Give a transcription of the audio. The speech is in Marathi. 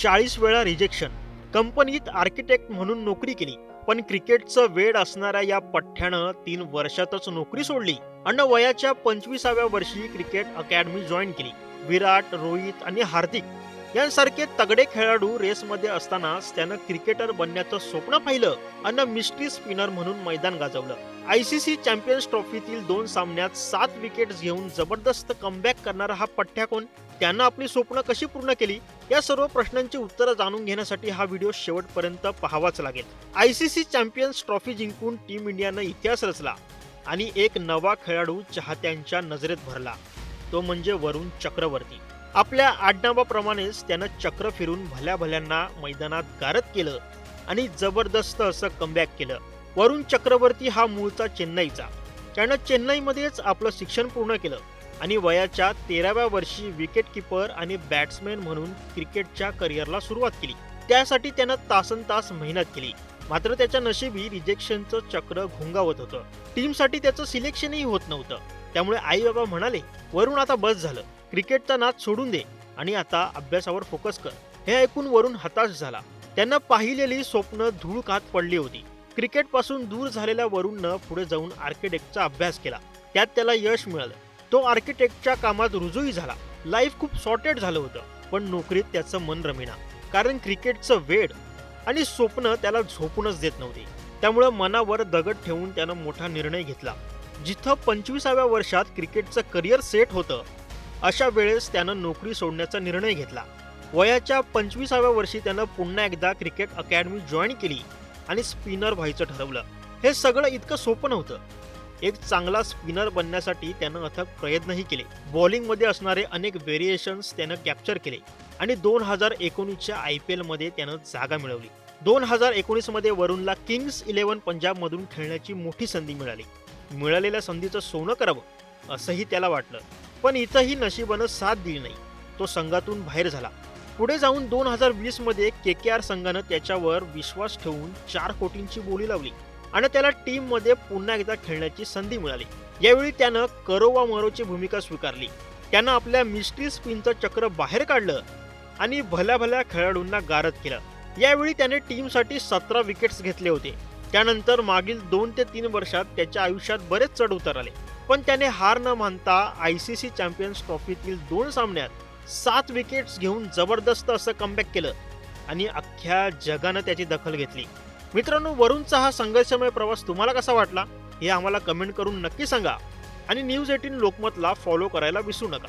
चाळीस वेळा रिजेक्शन कंपनीत आर्किटेक्ट म्हणून नोकरी केली. पण क्रिकेटचं वेड असणाऱ्या या पठ्ठ्यानं तीन वर्षातच नोकरी सोडली. आणि वयाच्या पंचवीसाव्या वर्षी क्रिकेट अकॅडमी जॉईन केली. विराट रोहित आणि हार्दिक यांसारखे तगडे खेळाडू रेसमध्ये असतानाच त्यानं क्रिकेटर बनण्याचं स्वप्न पाहिलं. आणि मिस्ट्री स्पिनर म्हणून मैदान गाजवलं. आयसीसी चॅम्पियन्स ट्रॉफीतील दोन सामन्यात सात विकेट्स घेऊन जबरदस्त कमबॅक करणारा हा पठ्ठ्या कोण? त्यानं आपली स्वप्न कशी पूर्ण केली? या सर्व प्रश्नांची उत्तरं जाणून घेण्यासाठी हा व्हिडिओ शेवटपर्यंत पाहावाच लागेल. आयसीसी चॅम्पियन्स ट्रॉफी जिंकून टीम इंडियानं इतिहास रचला आणि एक नवा खेळाडू चाहत्यांच्या नजरेत भरला. तो म्हणजे वरुण चक्रवर्ती. आपल्या आडनावाप्रमाणेच त्यानं चक्र फिरून भल्या भल्यांना मैदानात गारद केलं आणि जबरदस्त असं कमबॅक केलं. वरुण चक्रवर्ती हा मूळचा चेन्नईचा. त्यानं चेन्नईमध्येच आपलं शिक्षण पूर्ण केलं. आणि वयाच्या तेराव्या वर्षी विकेट किपर आणि बॅट्समॅन म्हणून क्रिकेटच्या करिअरला सुरुवात केली. त्यासाठी त्यानं तासन तास मेहनत केली. मात्र त्याच्या नशिबी रिजेक्शनचं चक्र घोंगावत होतं. टीमसाठी त्याचं सिलेक्शनही होत नव्हतं. त्यामुळे आई बाबा म्हणाले वरुण आता बस झालं. क्रिकेटचा नाद सोडून दे आणि आता अभ्यासावर फोकस कर. हे ऐकून वरुण हताश झाला. त्यांना पाहिलेली स्वप्न धूळकात पडली होती. क्रिकेटपासून दूर झालेल्या वरुणनं पुढे जाऊन आर्किटेक्टचा अभ्यास केला. त्यात त्याला यश मिळालं. तो आर्किटेक्टच्या कामात रुजूही झाला. लाईफ खूप सॉर्टेड झालं होतं. पण नोकरीत त्याचं मन रमिना. कारण क्रिकेटचं वेड आणि स्वप्न त्याला झोपूनच देत नव्हते. त्यामुळं मनावर दगड ठेवून त्यानं मोठा निर्णय घेतला. जिथं पंचवीसाव्या वर्षात क्रिकेटचं करिअर सेट होतं अशा वेळेस त्यानं नोकरी सोडण्याचा निर्णय घेतला. वयाच्या पंचवीसाव्या वर्षी त्यानं पुन्हा एकदा क्रिकेट अकॅडमी जॉईन केली आणि स्पिनर व्हायचं ठरवलं. हे सगळं इतकं सोपं नव्हतं. एक चांगला स्पिनर बनण्यासाठी त्यानं अथक प्रयत्नही केले. बॉलिंगमध्ये असणारे अनेक व्हेरिएशन्स त्यानं कॅप्चर केले आणि दोन हजार एकोणीसच्या आय पी एलमध्ये त्यानं जागा मिळवली. दोन हजार एकोणीसमध्ये वरुणला किंग्स इलेव्हन पंजाबमधून खेळण्याची मोठी संधी मिळाली. मिळालेल्या संधीचं सोनं करावं असंही त्याला वाटलं. पण इथंही नशिबानं साथ दिली नाही. तो संघातून बाहेर झाला. पुढे जाऊन दोन हजार वीसमध्ये के के आर संघानं त्याच्यावर विश्वास ठेवून चार कोटींची बोली लावली. आणि त्याला टीममध्ये पुन्हा एकदा खेळण्याची संधी मिळाली. यावेळी त्यानं करो वा मरोची भूमिका स्वीकारली. त्यानं आपल्या मिस्ट्री स्पिनचं चक्र बाहेर काढलं आणि भल्या भल्या खेळाडूंना गारद केलं. यावेळी त्याने टीमसाठी सतरा विकेट्स घेतले होते. त्यानंतर मागील दोन ते तीन वर्षात त्याच्या आयुष्यात बरेच चढ उतार आले. पण त्याने हार न मानता आय सी सी चॅम्पियन्स ट्रॉफीतील दोन सामन्यात सात विकेट्स घेऊन जबरदस्त असं कमबॅक केलं आणि अख्ख्या जगानं त्याची दखल घेतली. मित्रांनो वरुणचा हा संघर्षमय प्रवास तुम्हाला कसा वाटला हे आम्हाला कमेंट करून नक्की सांगा आणि न्यूज एटीन लोकमतला फॉलो करायला विसरू नका.